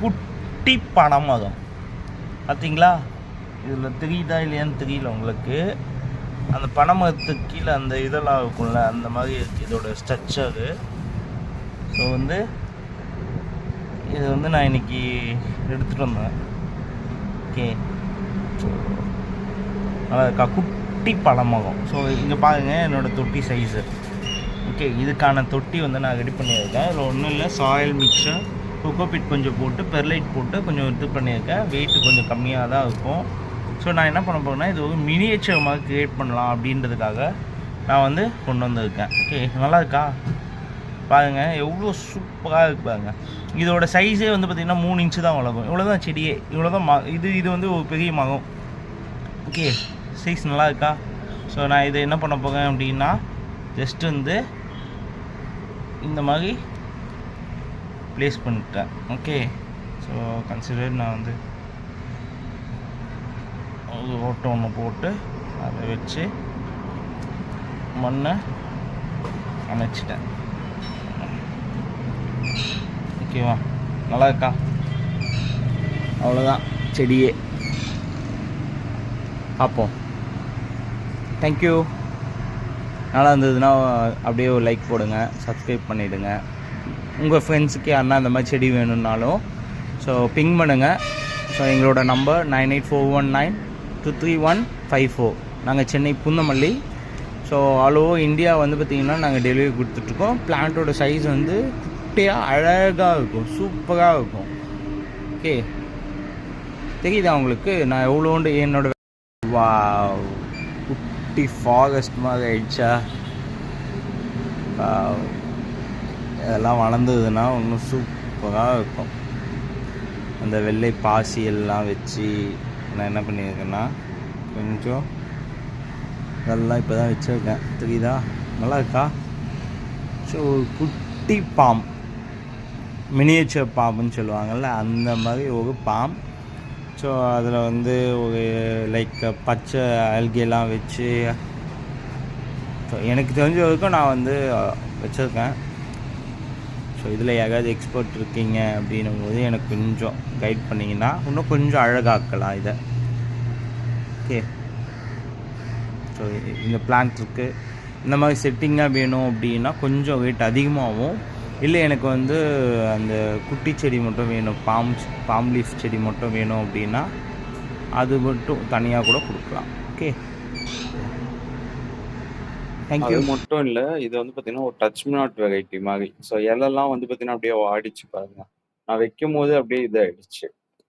குட்டி பனைமரம் பார்த்தீங்களா இதில் தெரியுதா இல்லையான்னு தெரியல உங்களுக்கு. அந்த பனைமரத்துக்கு கீழே அந்த இதெல்லாம் இருக்கும்ல அந்த மாதிரி இருக்கு இதோட ஸ்ட்ரக்சரு ஸோ வந்து இது வந்து நான் இன்னைக்கு எடுத்துகிட்டு வந்தேன். ஓகே ஸோ நல்லா இருக்கா? குட்டி பழமகம் ஸோ இங்கே பாருங்கள் என்னோட தொட்டி சைஸு ஓகே இதுக்கான தொட்டி வந்து நான் ரெடி பண்ணியிருக்கேன். இதில் ஒன்றும் இல்லை சாயில் மிக்சர் கொக்கோபிட் கொஞ்சம் போட்டு பெர்லைட் போட்டு கொஞ்சம் இது பண்ணியிருக்கேன். வெயிட் கொஞ்சம் கம்மியாக தான் இருக்கும். ஸோ நான் என்ன பண்ண போகிறேன்னா இது ஒரு மினியேச்சர் மாதிரி க்ரியேட் பண்ணலாம் அப்படின்றதுக்காக நான் வந்து கொண்டு வந்திருக்கேன். ஓகே நல்லா இருக்கா? பாருங்கள் எவ்வளோ சூப்பராக இருக்கு பாருங்க. இதோட சைஸே வந்து பார்த்திங்கன்னா மூணு இன்ச்சு தான் வளரும். இவ்வளோ தான் செடியே இவ்வளோ தான் ம இது இது வந்து ஒரு பெரிய மரம். ஓகே சைஸ் நல்லா இருக்கா? ஸோ நான் இதை என்ன பண்ண போகிறேன் அப்படின்னா ஜஸ்ட் வந்து இந்த மாதிரி ப்ளேஸ் பண்ணிட்டேன். ஓகே ஸோ கன்சிடர் நான் வந்து ஒரு ஓட்டை ஒன்று போட்டு அதை வச்சு மண்ணை அணைச்சிட்டேன். ஓகேவா நல்லா இருக்கா? அவ்வளோதான் செடியே. பார்ப்போம். தேங்க்யூ நல்லா இருந்ததுன்னா அப்படியே ஒரு லைக் போடுங்க சப்ஸ்கிரைப் பண்ணிவிடுங்க உங்கள் ஃப்ரெண்ட்ஸுக்கு யாருன்னா அந்த மாதிரி செடி வேணும்னாலும் ஸோ பிங் பண்ணுங்கள் ஸோ எங்களோட number nine eight four one nine two three one five four. நாங்கள் Chennai Poonamallee so all over India வந்து பார்த்திங்கன்னா நாங்கள் டெலிவரி கொடுத்துட்ருக்கோம். பிளான்ட்டோட சைஸ் வந்து குட்டியாக அழகாக இருக்கும். சூப்பராக இருக்கும். ஓகே தெரியுதா உங்களுக்கு? நான் எவ்வளோண்டு என்னோட வா குட்டி ஃபாரஸ்ட் மாதிரி ஆயிடுச்சா? இதெல்லாம் வளர்ந்ததுன்னா இன்னும் சூப்பராக இருக்கும். அந்த வெள்ளை பாசி எல்லாம் வச்சு நான் என்ன பண்ணியிருக்கேன்னா கொஞ்சம் இதெல்லாம் இப்போ தான் வச்சுருக்கேன். தெரியுதா? நல்லா இருக்கா? ஸோ குட்டி பாம். மினியேச்சர் பாம்புன்னு சொல்லுவாங்கள்ல அந்த மாதிரி ஒரு பாம். ஸோ அதில் வந்து ஒரு லைக் பச்சை அல்கையெல்லாம் வச்சு ஸோ எனக்கு தெரிஞ்ச வரைக்கும் நான் வந்து வச்சுருக்கேன். ஸோ இதில் யாராவது எக்ஸ்பர்ட் இருக்கீங்க அப்படின்னும் போது எனக்கு கொஞ்சம் கைட் பண்ணிங்கன்னா இன்னும் கொஞ்சம் அழகாக்கலாம் இதை. ஓகே ஸோ இந்த பிளான்ட் இருக்குது இந்த மாதிரி செட்டிங்காக வேணும் அப்படின்னா கொஞ்சம் வெயிட் அதிகமாகும் இல்லை எனக்கு வந்து அந்த குட்டி செடி மட்டும் வேணும் பாம் பாம் லீஃப் செடி மட்டும் வேணும் அப்படின்னா அது மட்டும் தனியாக கூட கொடுக்கலாம் ஓகே தேங்க்யூ மட்டும் இல்ல. இது வந்து பார்த்தீங்கன்னா, ஒரு டச் மீ நாட் வெரைட்டி மாரி. ஸோ இலைலாம் வந்து பார்த்தீங்கன்னா, அப்படியே வாடிச்சு பாருங்க. நான் வைக்கும்போது அப்படியே இதாயிடுச்சு.